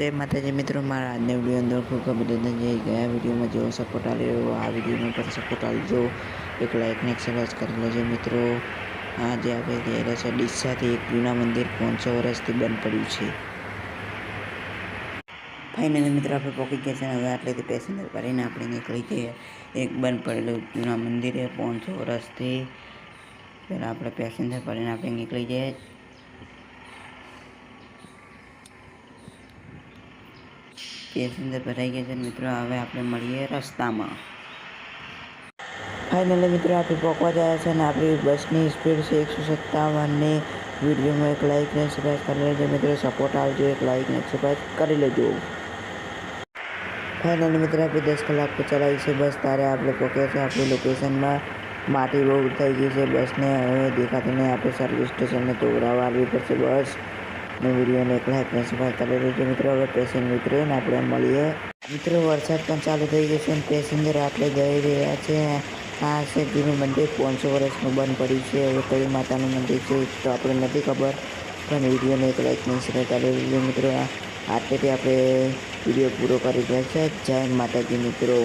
જય માતાજી મિત્રો, મારા આજના વીડિયો અંદર ખૂબ અભિનંદન. જઈ ગયા વિડીયોમાં જેવો સપોર્ટ આવી રહ્યો આ વિડીયોમાં પણ સપોર્ટ આપજો એક લાઇક ને એક સબસ્ક્રાઈબ કરી લેજો મિત્રો. આજે આપણે જઈ રહ્યા છે ડીસાથી એક જૂના મંદિર પાંચસો વર્ષથી બંધ પડ્યું છે. ફાઇનલી મિત્રો, આપણે પહોંચી ગયા છે હવે આટલેથી પેસેન્જર ભરીને આપણે નીકળી જઈએ એક બંધ પડેલું જૂના મંદિરે પાંચસો વર્ષથી. પહેલાં આપણે પેસેન્જર ભરીને આપણે નીકળી જઈએ પેસેન્જર ભરાઈ ગયા છે. મિત્રો, હવે આપણે મળીએ રસ્તામાં. ફાઇનલી મિત્રો, આપણે પહોંચવા જાય છે અને આપણી બસની સ્પીડ છે એકસો સત્તાવનની. વિડીયોમાં એક લાઇક ને સબસ્ક્રાઈબ કરી લેજો. મિત્રો સપોર્ટ આવજો. એક લાઇક ને સબસ્ક્રાઈબ કરી લેજો. ફાઇનલી મિત્રો, આપણે દસ કલાક ચલાવી છે. બસ તારે આપણે પહોંચ્યા છે. આપણી લોકેશનમાં માટી બહુ થઈ ગઈ છે. બસને હવે દેખાતી નહીં. આપણે સર્વિસ સ્ટેશનને તોડાવવા આવવી પડશે બસ. ને વિડીયોને એક લાઈક ને સબસ્ક્રાઈબ કરી લેજો મિત્રો. હવે પેસેન્જર ઉતરીને આપણે મળીએ. મિત્રો, વરસાદ પણ ચાલુ થઈ ગયો છે અને પેસેન્જર આપણે જઈ રહ્યા છે. આ શેઠજીનું મંદિર પાંચસો વર્ષનું બંધ પડ્યું છે. હવે કઈ માતાનું મંદિર છે તો આપણે નથી ખબર. પણ વિડીયોને એક લાઈક ને સબસ્ક્રાઈબ કરી લેજો મિત્રો. આટલેથી આપણે વીડિયો પૂરો કરી રહ્યા છે. જય માતાજી મિત્રો.